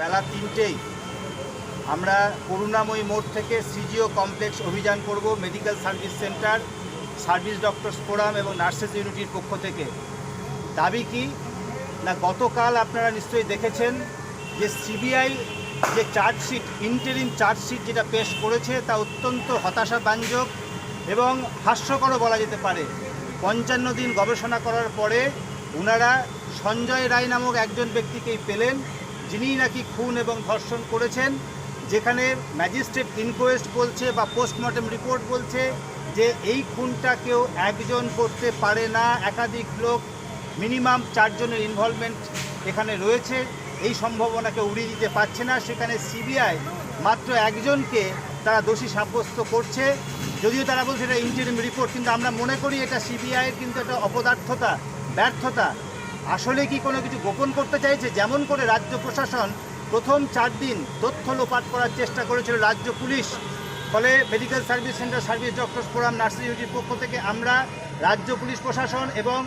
বেলা তিনটেই আমরা করুণাময়ী মোড় থেকে সিজিও কমপ্লেক্স অভিযান করব, medical service centre, service doctors forum এবং নার্সেস ইউনিটির পক্ষ থেকে। দাবি কি? না, গতকাল আপনারা নিশ্চয়ই দেখেছেন যে সিবিআই যে চার্জশিট, ইন্টারিম চার্জশিট যেটা পেশ করেছে তা অত্যন্ত হতাশাব্যঞ্জক এবং হাস্যকরও বলা যেতে পারে। পঞ্চান্ন দিন গবেষণা করার পরে ওনারা সঞ্জয় রায় নামক একজন ব্যক্তিকেই পেলেন। যিনি নাকি খুন এবং ধর্ষণ করেছেন, যেখানে ম্যাজিস্ট্রেট ইনকোয়েস্ট বলছে বা পোস্টমর্টম রিপোর্ট বলছে যে এই খুনটা কেউ একজন করতে পারে না, একাধিক লোক, মিনিমাম চারজনের ইনভলভমেন্ট এখানে রয়েছে। এই সম্ভাবনাকে উড়িয়ে দিতে পারছে না। সেখানে সিবিআই মাত্র একজনকে তারা দোষী সাব্যস্ত করছে। যদিও তারা বলছে এটা ইন্টারিম রিপোর্ট কিন্তু আমরা মনে করি এটা সিবিআইয়ের কিন্তু একটা অপদার্থতা, ব্যর্থতা। আসলে কি কোনো কিছু গোপন করতে চাইছে? যেমন করে রাজ্য প্রশাসন প্রথম চার দিন তথ্য লোপাট করার চেষ্টা করেছিল রাজ্য পুলিশ। ফলে medical service centre service doctors forum nursing ইউনিটির পক্ষ থেকে আমরা রাজ্য পুলিশ প্রশাসন এবং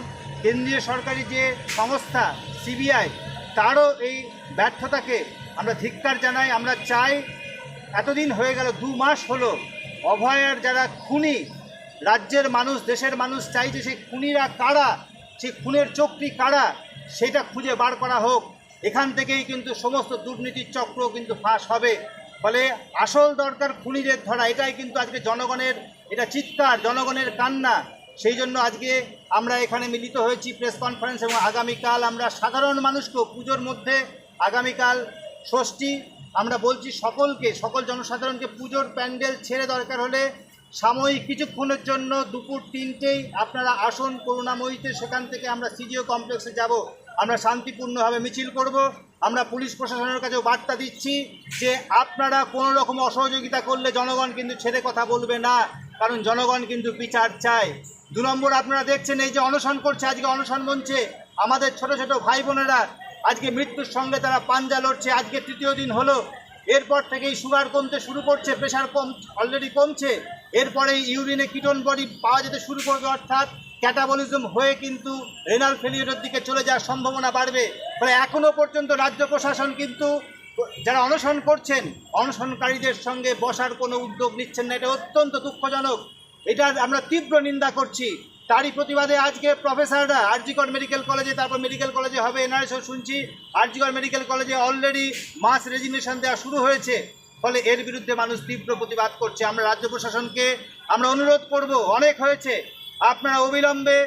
কেন্দ্রীয় সরকারি যে সংস্থা সিবিআই, তারও এই ব্যর্থতাকে আমরা ধিক্কার জানাই। আমরা চাই এতদিন হয়ে গেল, দু মাস হলো, অভয়ের যারা খুনি, রাজ্যের মানুষ, দেশের মানুষ চাইছে সেই খুনিরা কারা? সেই খুনের চক্রী কারা, সেটা খুঁজে বার করা হোক। এখান থেকেই কিন্তু সমস্ত দুর্নীতির চক্র কিন্তু ফাঁস হবে। ফলে আসল দরকার খুনিদের ধরা, এটাই কিন্তু আজকে জনগণের, এটা চিৎকার, জনগণের কান্না। সেই জন্য আজকে আমরা এখানে মিলিত হয়েছি প্রেস কনফারেন্স এবং আগামীকাল আমরা সাধারণ মানুষকেও পুজোর মধ্যে আগামীকাল ষষ্ঠী, আমরা বলছি সকলকে, সকল জনসাধারণকে পুজোর প্যান্ডেল ছেড়ে দরকার হলে সাময়িক কিছুক্ষণের জন্য দুপুর তিনটেই আপনারা আসন করুণাময়ীতে, সেখান থেকে আমরা সিজিও কমপ্লেক্সে যাব। আমরা শান্তিপূর্ণভাবে মিছিল করব। আমরা পুলিশ প্রশাসনের কাছেও বার্তা দিচ্ছি যে আপনারা কোনো রকম অসহযোগিতা করলে জনগণ কিন্তু ছেড়ে কথা বলবে না, কারণ জনগণ কিন্তু বিচার চায়। দু নম্বর, আপনারা দেখছেন এই যে অনশন করছে, আজকে অনশন মঞ্চে আমাদের ছোট ছোট ভাই বোনেরা, আজকে মৃত্যুর সঙ্গে তারা পাঞ্জা লড়ছে। আজকে তৃতীয় দিন হলো। এরপর থেকেই সুগার কমতে শুরু করছে প্রেশার কম অলরেডি কমছে। এরপরে ইউরিনে কিটন বডি পাওয়া যেতে শুরু করবে, অর্থাৎ ক্যাটাবলিজম হয়ে কিন্তু রেনাল ফেলিওরের দিকে চলে যাওয়ার সম্ভাবনা বাড়বে। ফলে এখনও পর্যন্ত রাজ্য প্রশাসন কিন্তু যারা অনশন করছেন, অনশনকারীদের সঙ্গে বসার কোনো উদ্যোগ নিচ্ছেন না। এটা অত্যন্ত দুঃখজনক। এটা আমরা তীব্র নিন্দা করছি। তারই প্রতিবাদে আজকে প্রফেসররা আরজিকর মেডিকেল কলেজে তারপর মেডিকেল কলেজে হবে এনআরএসও শুনছি। আরজিকর মেডিকেল কলেজে অলরেডি মাস রেজিগনেশন দেওয়া শুরু হয়েছে। ফলে এর বিরুদ্ধে মানুষ তীব্র প্রতিবাদ করছে। আমরা রাজ্য প্রশাসনকে আমরা অনুরোধ করব, অনেক হয়েছে। আপনারা অবিলম্বে